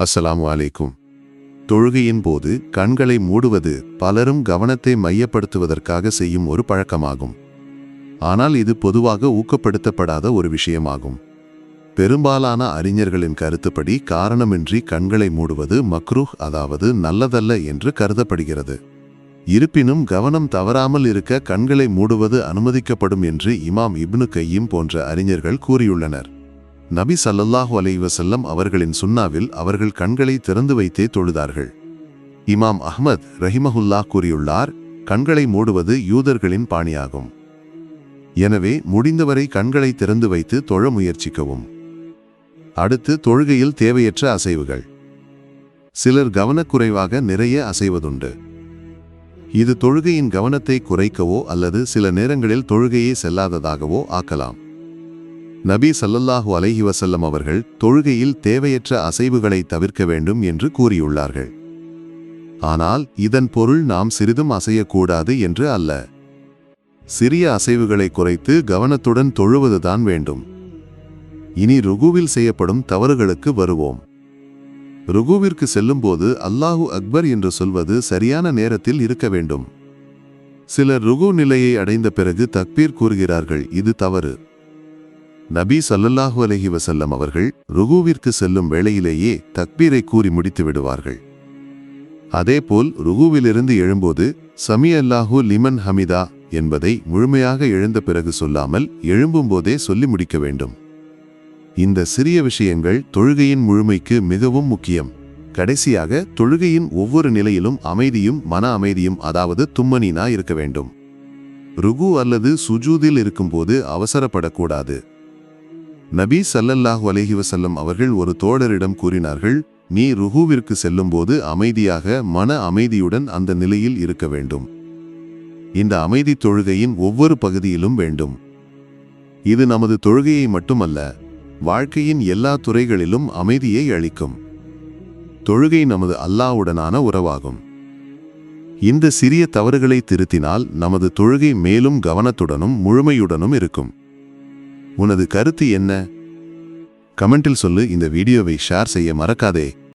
அஸ்ஸலாமு அலைக்கும். தொழுகையின் போது கண்களை மூடுவது பலரும் கவனத்தை மையப்படுத்துவதற்காக செய்யும் ஒரு பழக்கமாகும். ஆனால் இது பொதுவாக ஊக்கப்படுத்தப்படாத ஒரு விஷயமாகும். பெரும்பாலான அறிஞர்களின் கருத்துப்படி காரணமின்றி கண்களை மூடுவது மக்ரூஹ் அதாவது நல்லதல்ல என்று கருதப்படுகிறது. இருப்பினும் கவனம் தவறாமல் இருக்க கண்களை மூடுவது அனுமதிக்கப்படும் என்று இமாம் இப்னு கையீம் போன்ற அறிஞர்கள் கூறியுள்ளனர். நபி சல்லல்லாஹு அலைவசல்லம் அவர்களின் சுன்னாவில் அவர்கள் கண்களை திறந்து வைத்தே தொழுதார்கள். இமாம் அஹ்மத் ரஹிமஹுல்லா கூறியுள்ளார் கண்களை மூடுவது யூதர்களின் பாணியாகும். எனவே முடிந்தவரை கண்களை திறந்து வைத்து தொழ முயற்சிக்கவும். அடுத்து தொழுகையில் தேவையற்ற அசைவுகள். சிலர் கவனக்குறைவாக நிறைய அசைவதுண்டு. இது தொழுகையின் கவனத்தை குறைக்கவோ அல்லது சில நேரங்களில் தொழுகையே செல்லாததாகவோ ஆக்கலாம். நபி சல்லல்லாஹு அலைஹி வசல்லம் அவர்கள் தொழுகையில் தேவையற்ற அசைவுகளை தவிர்க்க வேண்டும் என்று கூறியுள்ளார்கள். ஆனால் இதன் பொருள் நாம் சிறிதும் அசையக்கூடாது என்று அல்ல. சிறிய அசைவுகளை குறைத்து கவனத்துடன் தொழுவதுதான் வேண்டும். இனி ருகுவில் செய்யப்படும் தவறுகளுக்கு வருவோம். ருகுவிற்கு செல்லும்போது அல்லாஹு அக்பர் என்று சொல்வது சரியான நேரத்தில் இருக்க வேண்டும். சிலர் ருகு நிலையை அடைந்த பிறகு தக்பீர் கூறுகிறார்கள் இது தவறு. நபி சல்லல்லாஹு அலஹி வசல்லம் அவர்கள் ருகுவிற்கு செல்லும் வேளையிலேயே தக்பீரை கூறி முடித்து விடுவார்கள். அதேபோல் ருகுவிலிருந்து எழும்போது சமி அல்லாஹு லிமன் ஹமிதா என்பதை முழுமையாக எழுந்த பிறகு சொல்லாமல் எழும்பும்போதே சொல்லி முடிக்க வேண்டும். இந்த சிறிய விஷயங்கள் தொழுகையின் முழுமைக்கு மிகவும் முக்கியம். கடைசியாக தொழுகையின் ஒவ்வொரு நிலையிலும் அமைதியும் மன அமைதியும் அதாவது தும்மனினா இருக்க வேண்டும். ருகு அல்லது சுஜூதில் இருக்கும்போது அவசரப்படக்கூடாது. நபி ஸல்லல்லாஹு அலைஹி வசல்லம் அவர்கள் ஒரு தோழரிடம் கூறினார்கள் நீ ருஹுவிற்கு செல்லும்போது அமைதியாக மன அமைதியுடன் அந்த நிலையில் இருக்க வேண்டும். இந்த அமைதி தொழுகையின் ஒவ்வொரு பகுதியிலும் வேண்டும். இது நமது தொழுகையை மட்டுமல்ல வாழ்க்கையின் எல்லா துறைகளிலும் அமைதியை அளிக்கும். தொழுகை நமது அல்லாஹ்வுடனான உறவாகும். இந்த சிறிய தவறுகளை திருத்தினால் நமது தொழுகை மேலும் கவனத்துடனும் முழுமையுடனும் இருக்கும். உனது கருத்து என்ன? கமெண்டில் சொல்லு இந்த வீடியோவை ஷேர் செய்ய மறக்காதே.